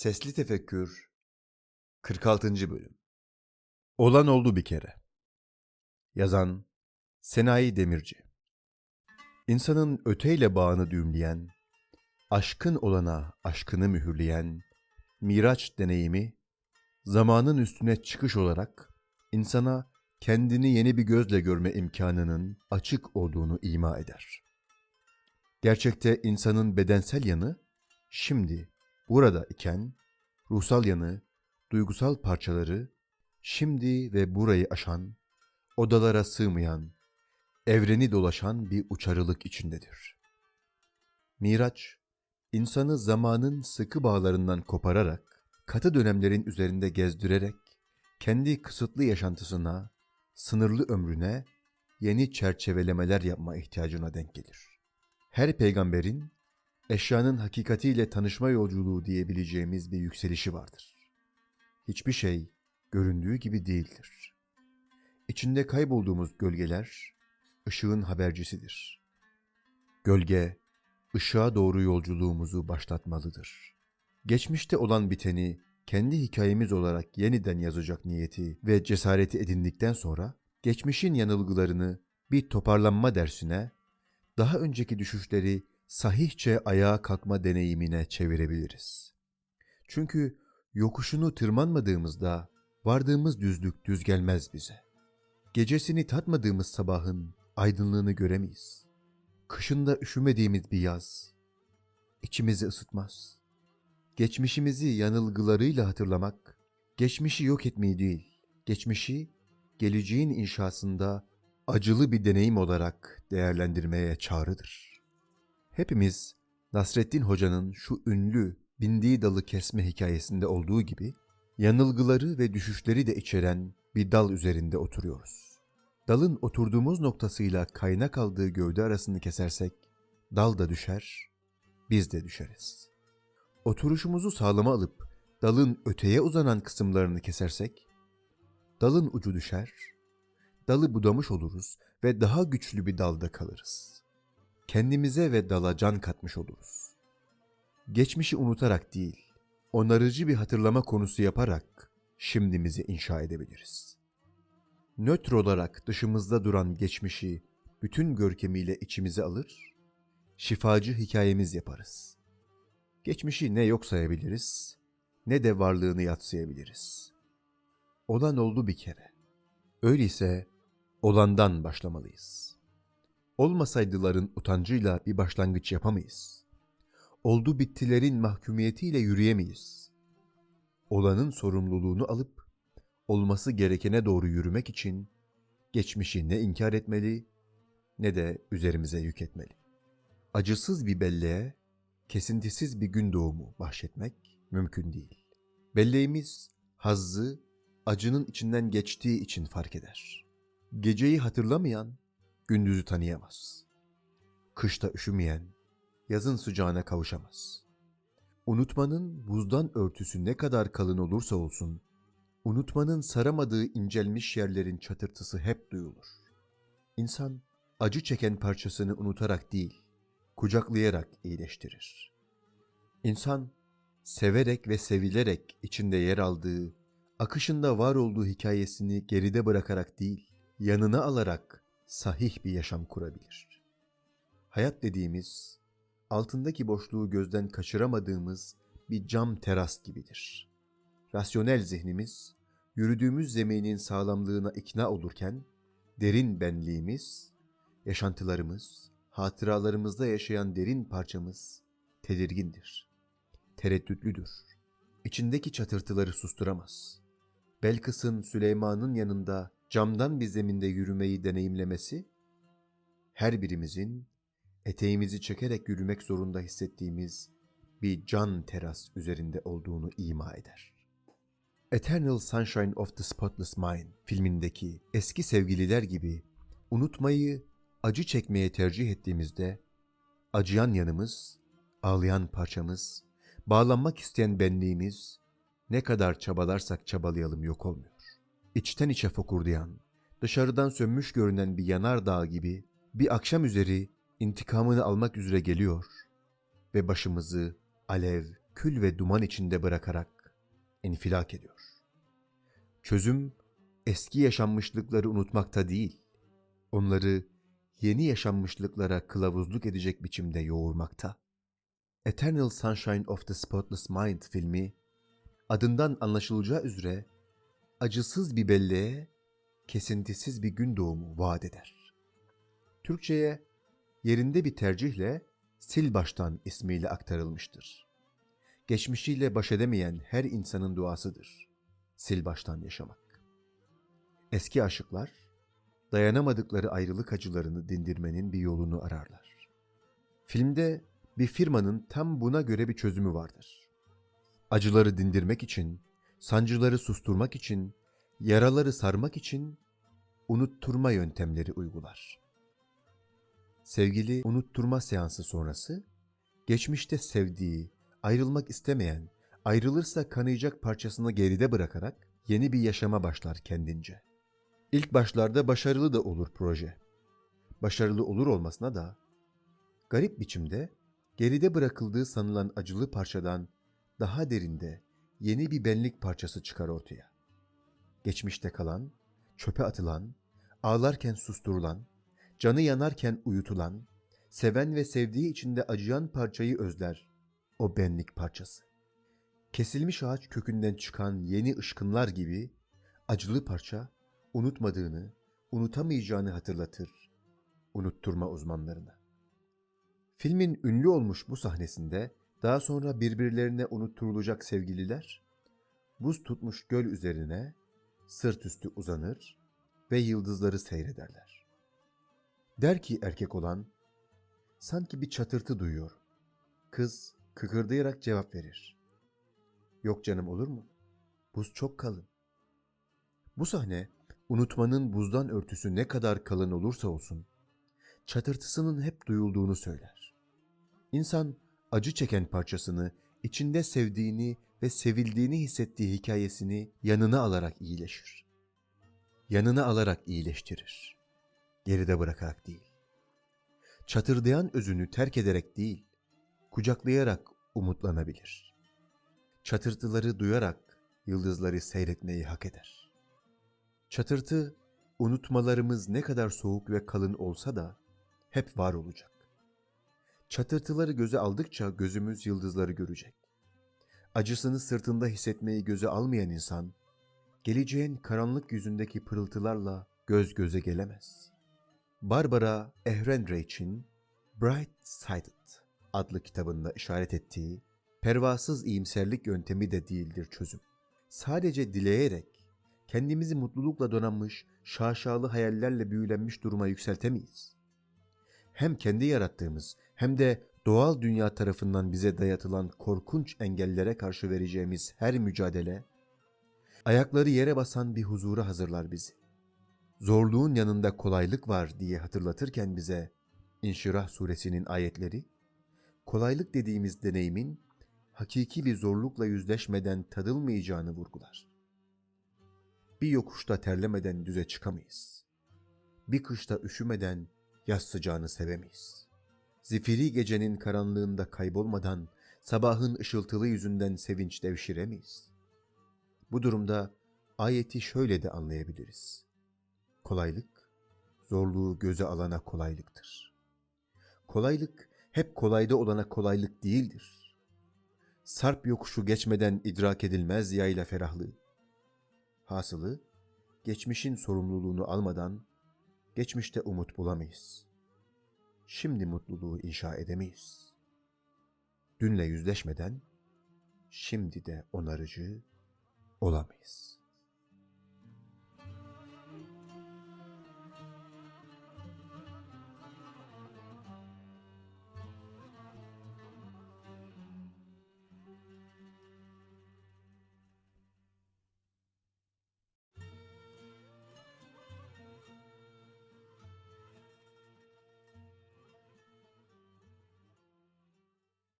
Sesli Tefekkür 46. Bölüm Olan oldu bir kere. Yazan Senayi Demirci İnsanın öteyle bağını düğümleyen, aşkın olana aşkını mühürleyen, miraç deneyimi, zamanın üstüne çıkış olarak insana kendini yeni bir gözle görme imkanının açık olduğunu ima eder. Gerçekte insanın bedensel yanı, şimdi burada iken ruhsal yanı, duygusal parçaları şimdi ve burayı aşan, odalara sığmayan, evreni dolaşan bir uçarılık içindedir. Miraç, insanı zamanın sıkı bağlarından kopararak, katı dönemlerin üzerinde gezdirerek, kendi kısıtlı yaşantısına, sınırlı ömrüne yeni çerçevelemeler yapma ihtiyacına denk gelir. Her peygamberin eşyanın hakikatiyle tanışma yolculuğu diyebileceğimiz bir yükselişi vardır. Hiçbir şey göründüğü gibi değildir. İçinde kaybolduğumuz gölgeler ışığın habercisidir. Gölge ışığa doğru yolculuğumuzu başlatmalıdır. Geçmişte olan biteni kendi hikayemiz olarak yeniden yazacak niyeti ve cesareti edindikten sonra geçmişin yanılgılarını bir toparlanma dersine, daha önceki düşüşleri sahihçe ayağa kalkma deneyimine çevirebiliriz. Çünkü yokuşunu tırmanmadığımızda vardığımız düzlük düz gelmez bize. Gecesini tatmadığımız sabahın aydınlığını göremeyiz. Kışında üşümediğimiz bir yaz içimizi ısıtmaz. Geçmişimizi yanılgılarıyla hatırlamak, geçmişi yok etmeyi değil, geçmişi geleceğin inşasında acılı bir deneyim olarak değerlendirmeye çağrıdır. Hepimiz Nasreddin Hoca'nın şu ünlü bindiği dalı kesme hikayesinde olduğu gibi yanılgıları ve düşüşleri de içeren bir dal üzerinde oturuyoruz. Dalın oturduğumuz noktasıyla kaynak aldığı gövde arasını kesersek dal da düşer, biz de düşeriz. Oturuşumuzu sağlama alıp dalın öteye uzanan kısımlarını kesersek dalın ucu düşer, dalı budamış oluruz ve daha güçlü bir dalda kalırız. Kendimize ve dala can katmış oluruz. Geçmişi unutarak değil, onarıcı bir hatırlama konusu yaparak şimdimizi inşa edebiliriz. Nötr olarak dışımızda duran geçmişi bütün görkemiyle içimize alır, şifacı hikayemiz yaparız. Geçmişi ne yok sayabiliriz, ne de varlığını yatsıyabiliriz. Olan oldu bir kere. Öyleyse olandan başlamalıyız. Olmasaydıların utancıyla bir başlangıç yapamayız. Oldu bittilerin mahkumiyetiyle yürüyemeyiz. Olanın sorumluluğunu alıp olması gerekene doğru yürümek için geçmişi ne inkar etmeli ne de üzerimize yük etmeli. Acısız bir belleğe kesintisiz bir gün doğumu bahşetmek mümkün değil. Belleğimiz hazzı acının içinden geçtiği için fark eder. Geceyi hatırlamayan gündüzü tanıyamaz. Kışta üşümeyen yazın sıcağına kavuşamaz. Unutmanın buzdan örtüsü ne kadar kalın olursa olsun, unutmanın saramadığı incelmiş yerlerin çatırtısı hep duyulur. İnsan acı çeken parçasını unutarak değil, kucaklayarak iyileştirir. İnsan severek ve sevilerek içinde yer aldığı, akışında var olduğu hikayesini geride bırakarak değil, yanına alarak sahih bir yaşam kurabilir. Hayat dediğimiz, altındaki boşluğu gözden kaçıramadığımız bir cam teras gibidir. Rasyonel zihnimiz, yürüdüğümüz zeminin sağlamlığına ikna olurken, derin benliğimiz, yaşantılarımız, hatıralarımızda yaşayan derin parçamız tedirgindir. Tereddütlüdür. İçindeki çatırtıları susturamaz. Belkıs'ın Süleyman'ın yanında camdan bir zeminde yürümeyi deneyimlemesi, her birimizin eteğimizi çekerek yürümek zorunda hissettiğimiz bir can teras üzerinde olduğunu ima eder. Eternal Sunshine of the Spotless Mind filmindeki eski sevgililer gibi unutmayı acı çekmeye tercih ettiğimizde acıyan yanımız, ağlayan parçamız, bağlanmak isteyen benliğimiz ne kadar çabalarsak çabalayalım yok olmuyor. İçten içe fokurdayan, dışarıdan sönmüş görünen bir yanardağ gibi bir akşam üzeri intikamını almak üzere geliyor ve başımızı alev, kül ve duman içinde bırakarak infilak ediyor. Çözüm eski yaşanmışlıkları unutmakta değil, onları yeni yaşanmışlıklara kılavuzluk edecek biçimde yoğurmakta. Eternal Sunshine of the Spotless Mind filmi adından anlaşılacağı üzere acısız bir belleğe kesintisiz bir gün doğumu vaat eder. Türkçe'ye yerinde bir tercihle sil baştan ismiyle aktarılmıştır. Geçmişiyle baş edemeyen her insanın duasıdır. Sil baştan yaşamak. Eski aşıklar dayanamadıkları ayrılık acılarını dindirmenin bir yolunu ararlar. Filmde bir firmanın tam buna göre bir çözümü vardır. Acıları dindirmek için, sancıları susturmak için, yaraları sarmak için unutturma yöntemleri uygular. Sevgili unutturma seansı sonrası, geçmişte sevdiği, ayrılmak istemeyen, ayrılırsa kanayacak parçasını geride bırakarak yeni bir yaşama başlar kendince. İlk başlarda başarılı da olur proje. Başarılı olur olmasına da garip biçimde geride bırakıldığı sanılan acılı parçadan daha derinde yeni bir benlik parçası çıkar ortaya. Geçmişte kalan, çöpe atılan, ağlarken susturulan, canı yanarken uyutulan, seven ve sevdiği içinde acıyan parçayı özler o benlik parçası. Kesilmiş ağaç kökünden çıkan yeni ışkınlar gibi acılı parça unutmadığını, unutamayacağını hatırlatır unutturma uzmanlarına. Filmin ünlü olmuş bu sahnesinde daha sonra birbirlerine unutturulacak sevgililer buz tutmuş göl üzerine sırt üstü uzanır ve yıldızları seyrederler. Der ki erkek olan, sanki bir çatırtı duyuyor. Kız kıkırdayarak cevap verir. Yok canım olur mu? Buz çok kalın. Bu sahne unutmanın buzdan örtüsü ne kadar kalın olursa olsun çatırtısının hep duyulduğunu söyler. İnsan acı çeken parçasını, içinde sevdiğini ve sevildiğini hissettiği hikayesini yanına alarak iyileşir. Yanına alarak iyileştirir. Geride bırakarak değil. Çatırdayan özünü terk ederek değil, kucaklayarak umutlanabilir. Çatırtıları duyarak yıldızları seyretmeyi hak eder. Çatırtı, unutmalarımız ne kadar soğuk ve kalın olsa da hep var olacak. Çatırtıları göze aldıkça gözümüz yıldızları görecek. Acısını sırtında hissetmeyi göze almayan insan, geleceğin karanlık yüzündeki pırıltılarla göz göze gelemez. Barbara Ehrenreich'in Bright Sided adlı kitabında işaret ettiği pervasız iyimserlik yöntemi de değildir çözüm. Sadece dileyerek kendimizi mutlulukla donanmış, şaşalı hayallerle büyülenmiş duruma yükseltemeyiz. Hem kendi yarattığımız hem de doğal dünya tarafından bize dayatılan korkunç engellere karşı vereceğimiz her mücadele, ayakları yere basan bir huzura hazırlar bizi. Zorluğun yanında kolaylık var diye hatırlatırken bize İnşirah suresinin ayetleri, kolaylık dediğimiz deneyimin hakiki bir zorlukla yüzleşmeden tadılmayacağını vurgular. Bir yokuşta terlemeden düze çıkamayız. Bir kışta üşümeden yaz sıcağını sevemeyiz. Zifiri gecenin karanlığında kaybolmadan sabahın ışıltılı yüzünden sevinç devşiremeyiz. Bu durumda ayeti şöyle de anlayabiliriz. Kolaylık, zorluğu göze alana kolaylıktır. Kolaylık, hep kolayda olana kolaylık değildir. Sarp yokuşu geçmeden idrak edilmez yayla ferahlığı. Hasılı, geçmişin sorumluluğunu almadan geçmişte umut bulamayız. Şimdi mutluluğu inşa edemeyiz. Dünle yüzleşmeden şimdi de onarıcı olamayız.